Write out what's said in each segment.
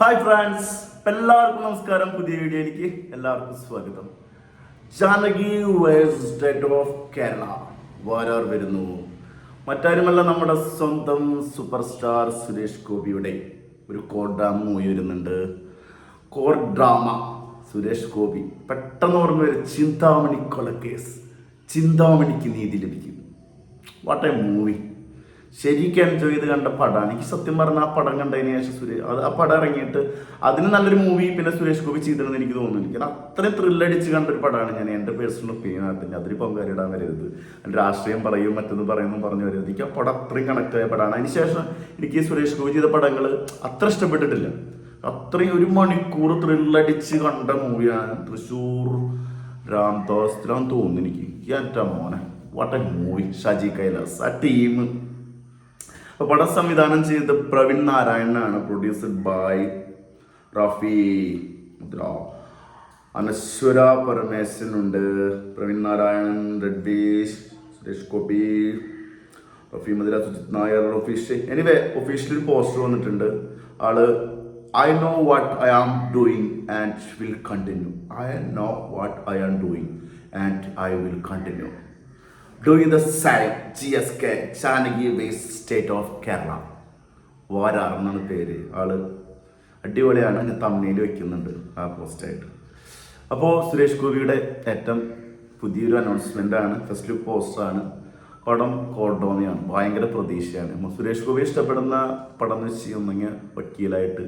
Hi friends എല്ലാവർക്കും നമസ്കാരം. പുതിയ വീഡിയോയിലേക്ക് എല്ലാവർക്കും സ്വാഗതം. Janaki versus state of Kerala വാരാർ വരുന്നു. മറ്റാരുമല്ല നമ്മുടെ സ്വന്തം സൂപ്പർ സ്റ്റാർ സുരേഷ് ഗോപിയുടെ ഒരു കോർ ഡ്രാമ മൂവി വരുന്നുണ്ട്. Court drama Suresh Gopi. പെട്ടെന്ന് ഓർമ്മ വരും ചിന്താമണി കൊലക്കേസ് ചിന്താമണിക്ക് നീതി ലഭിക്കും. വാട്ട് എ മൂവി ശരിക്കും എൻജോയ് ചെയ്ത് കണ്ട പടമാണ് എനിക്ക് സത്യം പറഞ്ഞാൽ ആ പടം കണ്ടതിന് ശേഷം സുരേഷ് അത് ആ പടം ഇറങ്ങിയിട്ട് അതിന് നല്ലൊരു മൂവി പിന്നെ സുരേഷ് ഗോപി ചെയ്തിരുന്നു എനിക്ക് തോന്നുന്നു. എനിക്ക് അത്രയും ത്രില്ലടിച്ച് കണ്ട ഒരു പടമാണ് ഞാൻ. എന്റെ പേഴ്സണൽ ഒപ്പീനിയൻ ആയിട്ട് അതിൽ പങ്കാളിടാൻ വരരുത്. രാഷ്ട്രീയം പറയും മറ്റൊന്നും പറയുമെന്നും പറഞ്ഞു വരരുത്. എനിക്ക് ആ പടം അത്രയും കണക്ട് ആയ പടമാണ്. അതിനുശേഷം എനിക്ക് സുരേഷ് ഗോപി ചെയ്ത പടങ്ങൾ അത്ര ഇഷ്ടപ്പെട്ടിട്ടില്ല. അത്രയും ഒരു മണിക്കൂർ ത്രില്ലടിച്ച് കണ്ട മൂവിയാണ് തൃശ്ശൂർ രാംദാസിലാന്ന് തോന്നുന്നു എനിക്ക്. എന്റെ മോനെ. What a movie Shaji Kailas. ആ ടീം അപ്പൊ പടം സംവിധാനം ചെയ്ത് പ്രവീൺ നാരായണനാണ് പ്രൊഡ്യൂസ്ഡ് ബൈ റഫി അനശ്വര പരമേശ്വരനുണ്ട് പ്രവീൺ നാരായണൻ രഡ്ബീഷ് സുരേഷ് ഗോപി റഫി മധുര Sujith Nair official anyway officially poster വന്നിട്ടുണ്ട്. All I know what I am doing and will continue I know what I am doing and I will continue doing the sign G S K Janaki waste state of Kerala വാരാർ എന്നാണ് പേര്. ആൾ അടിപൊളിയാണ്. ഞാൻ തമ്മിയിൽ വെക്കുന്നുണ്ട് ആ പോസ്റ്റായിട്ട് അപ്പോൾ സുരേഷ് ഗോപിയുടെ ഏറ്റവും പുതിയൊരു അനൗൺസ്മെന്റ് ആണ്. ഫസ്റ്റ് ലുക്ക് പോസ്റ്ററാണ് പടം കോഡോമിയാണ് ഭയങ്കര പ്രതീക്ഷയാണ്. സുരേഷ് ഗോപി ഇഷ്ടപ്പെടുന്ന പടം എന്ന് വെച്ച് ഒന്നെങ്കിൽ വക്കീലായിട്ട്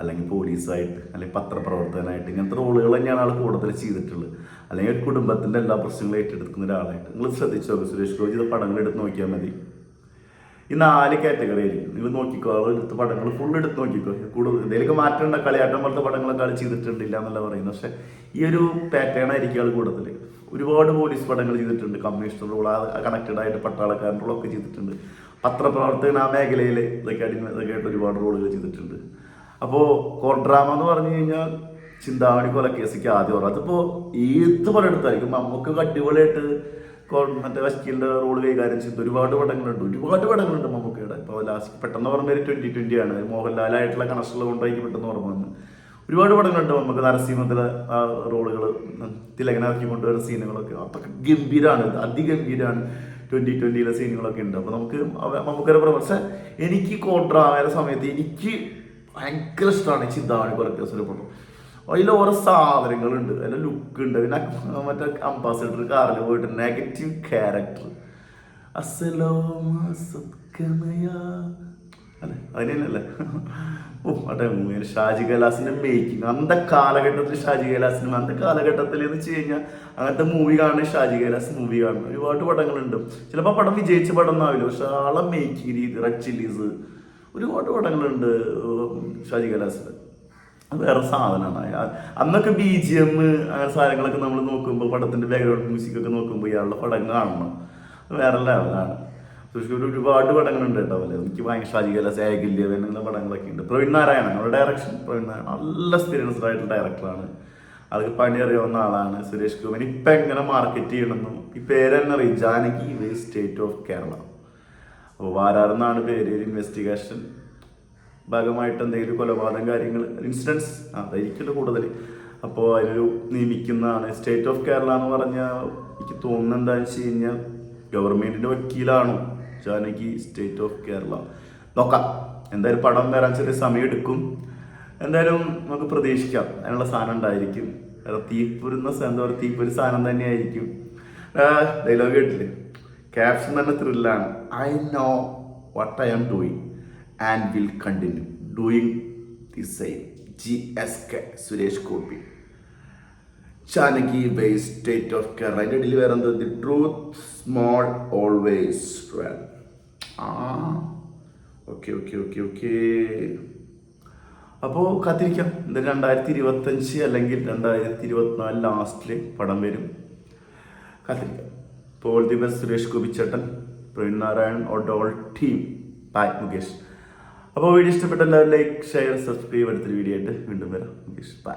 അല്ലെങ്കിൽ പോലീസായിട്ട് അല്ലെങ്കിൽ പത്രപ്രവർത്തകനായിട്ട് ഇങ്ങനത്തെ റോളുകൾ തന്നെയാണ് ആൾ കൂടുതൽ ചെയ്തിട്ടുള്ളത്. അല്ലെങ്കിൽ ഒരു കുടുംബത്തിന്റെ എല്ലാ പ്രശ്നങ്ങളും ഏറ്റെടുക്കുന്ന ഒരാളായിട്ട്. നിങ്ങൾ ശ്രദ്ധിച്ചു നോക്കുക സുരേഷ് ഗോപി? ഇത് പടങ്ങൾ എടുത്ത് നോക്കിയാൽ മതി. ഈ നാല് കാറ്റഗറി ആയിരിക്കും. നിങ്ങൾ നോക്കിക്കോ അവർ എടുത്ത പടങ്ങൾ ഫുൾ എടുത്ത് നോക്കിക്കോ. കൂടുതൽ ഇതിലേക്ക് മാറ്റേണ്ട കളിയാട്ടം പോലത്തെ പടങ്ങളൊക്കെ ആൾ ചെയ്തിട്ടുണ്ടില്ല എന്നല്ല പറയുന്നത്. പക്ഷേ ഈ ഒരു പാറ്റേൺ ആയിരിക്കും ആൾ കൂടുതൽ. ഒരുപാട് പോലീസ് പടങ്ങൾ ചെയ്തിട്ടുണ്ട്. കമ്മീഷണർ റോൾ കണക്റ്റഡ് ആയിട്ട് പട്ടാളക്കാരൻ റോളൊക്കെ ചെയ്തിട്ടുണ്ട്. പത്രപ്രവർത്തകൻ ആ മേഖലയിൽ ഇതൊക്കെ അടിമ ഇതൊക്കെ ആയിട്ട് ഒരുപാട് റോളുകൾ ചെയ്തിട്ടുണ്ട്. അപ്പോൾ കോർ ഡ്രാമ എന്ന് പറഞ്ഞു കഴിഞ്ഞാൽ ചിന്താമണി കൊലക്കേസിക്ക് ആദ്യം ഓർമ്മ അതിപ്പോൾ ഏത് പടം എടുത്തായിരിക്കും നമുക്ക് അടിപൊളിയായിട്ട് മറ്റേ വക്കീലിന്റെ റോൾ കൈകാര്യം ചെയ്ത് ഒരുപാട് പടങ്ങളുണ്ട്. ഒരുപാട് പടങ്ങളുണ്ട് മമ്മൂക്കയുടെ. ഇപ്പോൾ ലാസ്റ്റ് പെട്ടെന്ന് പറഞ്ഞ പേര് ട്വന്റി ട്വന്റി ആണ്. മോഹൻലാലായിട്ടുള്ള കണക്ഷനുകൾ കൊണ്ടായിരിക്കും പെട്ടെന്ന് ഓർമ്മ വന്ന് ഒരുപാട് പടങ്ങളുണ്ട് നമുക്ക് നരസിംഹത്തിലെ റോളുകൾ തിലകനാക്കി കൊണ്ടുവരുന്ന സീനുകളൊക്കെ. അതൊക്കെ ഗംഭീരമാണ് അതിഗംഭീരമാണ് ട്വന്റി ട്വന്റിയിലെ സീനുകളൊക്കെ ഉണ്ട്. അപ്പോൾ നമുക്ക് മമ്മൂക്കയുടെ പക്ഷേ എനിക്ക് കോൺട്രാവേറെ സമയത്ത് എനിക്ക് ഭയങ്കര ഇഷ്ടമാണ് ചിന്താമണി കൊലക്കേസിലെ പടം അതിൽ ഓരോ സാധനങ്ങളുണ്ട്. അതിന്റെ ലുക്ക് ഉണ്ട്. പിന്നെ മറ്റേ അംബാസിഡർ കാറിൽ പോയിട്ട് നെഗറ്റീവ് ക്യാരക്ടർ അല്ലെ? അതിനല്ലേ മൂവിയിൽ ഷാജി കൈലാസിന്റെ മേക്കിംഗ് അന്ത കാലഘട്ടത്തിൽ ഷാജി കൈലാസിനും അന്ത കാലഘട്ടത്തിൽ എന്ന് വെച്ച് കഴിഞ്ഞാൽ അങ്ങനത്തെ മൂവി കാണുന്ന ഷാജി കൈലാസ് മൂവി കാണുന്ന ഒരുപാട് പടങ്ങളുണ്ട്. ചിലപ്പോൾ പടം വിജയിച്ച പടം ഒന്നാവില്ല പക്ഷെ ആളെ മേക്കിംഗ് രീതി റെഡ് ചില്ലീസ്. ഒരുപാട് പടങ്ങളുണ്ട് ഷാജി കലാസിൽ അത് വേറെ സാധനമാണ്. അന്നൊക്കെ ബി ജി എം അങ്ങനെ സാധനങ്ങളൊക്കെ നമ്മൾ നോക്കുമ്പോൾ പടത്തിന്റെ ബാക്ക്ഗ്രൗണ്ട് മ്യൂസിക് ഒക്കെ നോക്കുമ്പോൾ ഇയാളുടെ പടം കാണണം. വേറെ ലെവലാണ് തൃശ്ശൂർ ഒരുപാട് പടങ്ങളുണ്ട് കേട്ടോ അല്ലേ എനിക്ക് ഭയങ്കര ഷാജികല സേഗില്യ എന്നുള്ള പടങ്ങളൊക്കെ ഉണ്ട്. പ്രവീൺ നാരായണൻ അവരുടെ ഡയറക്ഷൻ പ്രവീൺ നാരായണൻ. നല്ല എക്സ്പീരിയൻസ്ഡ് ആയിട്ടുള്ള ഡയറക്ടറാണ് അത് പണി അറിയാവുന്ന ആളാണ് സുരേഷ് കുമാർ ഇപ്പം എങ്ങനെ മാർക്കറ്റ് ചെയ്യണമെന്നും ഈ പേരെന്നറിയും ജാനകി വേസ്റ്റ് സ്റ്റേറ്റ് ഓഫ് കേരള. അപ്പോൾ വാരാറെന്നാണ് പേര് ഇൻവെസ്റ്റിഗേഷൻ ഭാഗമായിട്ട് എന്തെങ്കിലും കൊലപാതകം കാര്യങ്ങൾ ഇൻസിഡൻസ് അതായിരിക്കുമല്ലോ കൂടുതൽ. അപ്പോൾ അതിലൊരു നിയമിക്കുന്നതാണ്. സ്റ്റേറ്റ് ഓഫ് കേരള എന്ന് പറഞ്ഞാൽ എനിക്ക് തോന്നുന്നത് എന്താണെന്ന് വെച്ച് കഴിഞ്ഞാൽ ഗവൺമെന്റിന്റെ വക്കീലാണോ ജാനകി സ്റ്റേറ്റ് ഓഫ് കേരള നോക്കാം. എന്തായാലും പടം വരാൻ ചെറിയ സമയം എടുക്കും എന്തായാലും നമുക്ക് പ്രതീക്ഷിക്കാം. അതിനുള്ള സാധനം ഉണ്ടായിരിക്കും. തീപ്പൊരുന്ന എന്താ പറയുക തീപ്പൊരു സാധനം തന്നെയായിരിക്കും. ഡയലോഗ് കേട്ടില്ലേ? ക്യാപ്ഷൻ തന്നെ ത്രില്ലാണ് I know what I am doing and will continue doing the same G S K Suresh Gopi Janaki V state of Kerala അതിന്റെ ഇടയിൽ വേറെ എന്താ? ദി ട്രൂത്ത് സ്മോൾ ഓൾവേസ് ആ. ഓക്കെ ഓക്കെ ഓക്കെ ഓക്കെ അപ്പോൾ കാത്തിരിക്കാം. ഇത് രണ്ടായിരത്തി ഇരുപത്തഞ്ച് അല്ലെങ്കിൽ രണ്ടായിരത്തി ഇരുപത്തിനാല് ലാസ്റ്റിൽ പടം വരും. കാത്തിരിക്കാം. ഇപ്പോൾ ദി ബെസ്റ്റ് സുരേഷ് ഗോപിച്ചേട്ടൻ പ്രവീൺ നാരായൺ ഡോൾ ടീം ബൈ മുകേഷ് അപ്പോൾ വീഡിയോ ഇഷ്ടപ്പെട്ട എല്ലാവരും ലൈക്ക് ഷെയർ സബ്സ്ക്രൈബ് അടുത്തൊരു വീഡിയോ ആയിട്ട് വീണ്ടും വരാം. മുകേഷ് ബൈ